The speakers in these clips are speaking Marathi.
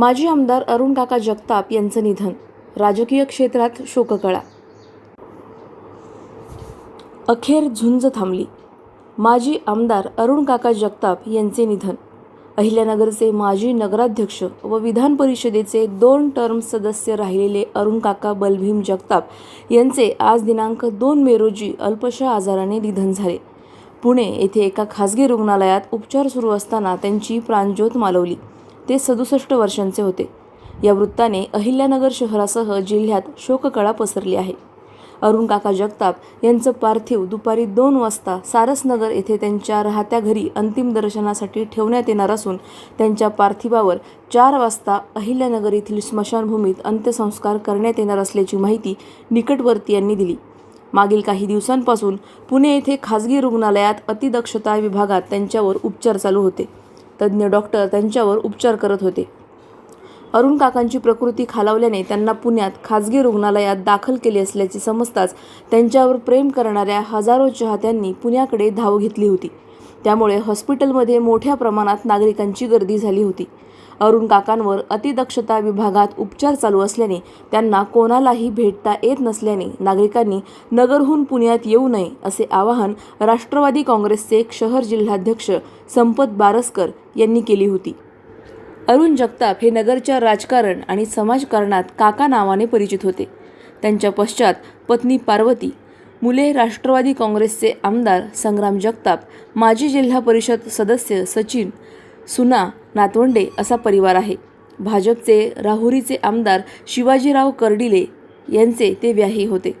माजी आमदार अरुण काका जगताप यांचं निधन. राजकीय क्षेत्रात शोककळा. अखेर झुंज थांबली. माजी आमदार अरुण काका जगताप यांचे निधन. अहिल्यानगरचे माजी नगराध्यक्ष व विधान परिषदेचे दोन टर्म सदस्य राहिलेले अरुण काका बलभीम जगताप यांचे आज दिनांक दोन मे रोजी अल्पशा आजाराने निधन झाले. पुणे येथे एका खासगी रुग्णालयात उपचार सुरू असताना त्यांची प्राणज्योत मालवली. ते सदुसष्ट वर्षांचे होते. या वृत्ताने अहिल्यानगर शहरासह जिल्ह्यात शोककळा पसरली आहे. अरुण काका जगताप यांचं पार्थिव दुपारी दोन वाजता सारसनगर येथे त्यांच्या राहत्या घरी अंतिम दर्शनासाठी ठेवण्यात येणार असून त्यांच्या पार्थिवावर चार वाजता अहिल्यानगर येथील स्मशानभूमीत अंत्यसंस्कार करण्यात येणार असल्याची माहिती निकटवर्ती यांनी दिली. मागील काही दिवसांपासून पुणे येथे खासगी रुग्णालयात अतिदक्षता विभागात त्यांच्यावर उपचार चालू होते. तज्ज्ञ डॉक्टर त्यांच्यावर उपचार करत होते. अरुण काकांची प्रकृती खालावल्याने त्यांना पुण्यात खाजगी रुग्णालयात दाखल केले असल्याचे समजताच त्यांच्यावर प्रेम करणाऱ्या हजारो चाहत्यांनी पुण्याकडे धाव घेतली होती. त्यामुळे हॉस्पिटलमध्ये मोठ्या प्रमाणात नागरिकांची गर्दी झाली होती. अरुण काकांवर अतिदक्षता विभागात उपचार चालू असल्याने त्यांना कोणालाही भेटता येत नसल्याने नागरिकांनी नगरहून पुण्यात येऊ नये असे आवाहन राष्ट्रवादी काँग्रेसचे शहर जिल्हाध्यक्ष संपत बारसकर यांनी केली होती. अरुण जगताप हे नगरच्या राजकारण आणि समाजकारणात काका नावाने परिचित होते. त्यांच्या पश्चात पत्नी पार्वती मुले राष्ट्रवादी काँग्रेसचे आमदार संग्राम जगताप माजी जिल्हा परिषद सदस्य सचिन सुना नातवंडे असा परिवार आहे. भाजपचे राहुरीचे आमदार शिवाजीराव कर्डिले यांचे ते व्याही होते.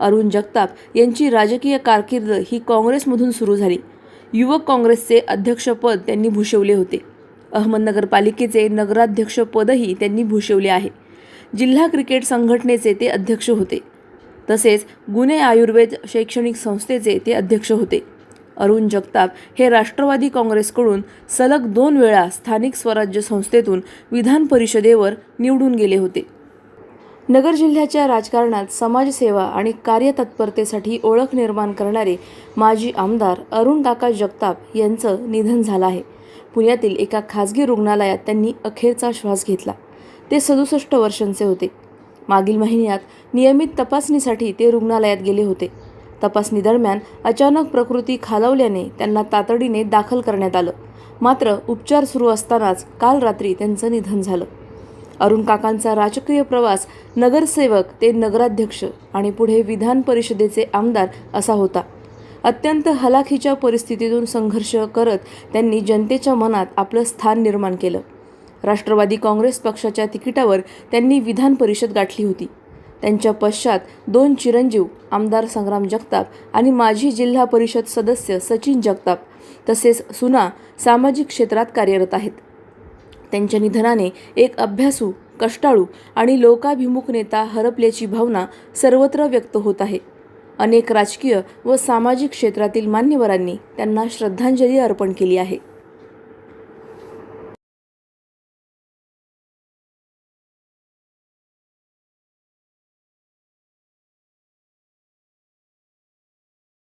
अरुण जगताप यांची राजकीय कारकीर्द ही काँग्रेसमधून सुरू झाली. युवक काँग्रेसचे अध्यक्षपद त्यांनी भूषवले होते. अहमदनगर पालिकेचे नगराध्यक्षपदही त्यांनी भूषवले आहे. जिल्हा क्रिकेट संघटनेचे ते अध्यक्ष होते. तसेच गुन्हे आयुर्वेद शैक्षणिक संस्थेचे ते अध्यक्ष होते. अरुण जगताप हे राष्ट्रवादी काँग्रेसकडून सलग दोन वेळा स्थानिक स्वराज्य संस्थेतून विधान परिषदेवर निवडून गेले होते. नगर जिल्ह्याच्या राजकारणात समाजसेवा आणि कार्यतत्परतेसाठी ओळख निर्माण करणारे माजी आमदार अरुण काका जगताप यांचं निधन झालं आहे. पुण्यातील एका खासगी रुग्णालयात त्यांनी अखेरचा श्वास घेतला. ते सदुसष्ट वर्षांचे होते. मागील महिन्यात नियमित तपासणीसाठी ते रुग्णालयात गेले होते. तपासणीदरम्यान अचानक प्रकृती खालावल्याने त्यांना तातडीने दाखल करण्यात आलं. मात्र उपचार सुरू असतानाच काल रात्री त्यांचं निधन झालं. अरुण काकांचा राजकीय प्रवास नगरसेवक ते नगराध्यक्ष आणि पुढे विधान परिषदेचे आमदार असा होता. अत्यंत हलाखीच्या परिस्थितीतून संघर्ष करत त्यांनी जनतेच्या मनात आपलं स्थान निर्माण केलं. राष्ट्रवादी काँग्रेस पक्षाच्या तिकिटावर त्यांनी विधान परिषद गाठली होती. त्यांच्या पश्चात दोन चिरंजीव आमदार संग्राम जगताप आणि माजी जिल्हा परिषद सदस्य सचिन जगताप तसेच सुना सामाजिक क्षेत्रात कार्यरत आहेत. त्यांच्या निधनाने एक अभ्यासू कष्टाळू आणि लोकाभिमुख नेता हरपल्याची भावना सर्वत्र व्यक्त होत आहे. अनेक राजकीय व सामाजिक क्षेत्रातील मान्यवरांनी त्यांना श्रद्धांजली अर्पण केली आहे.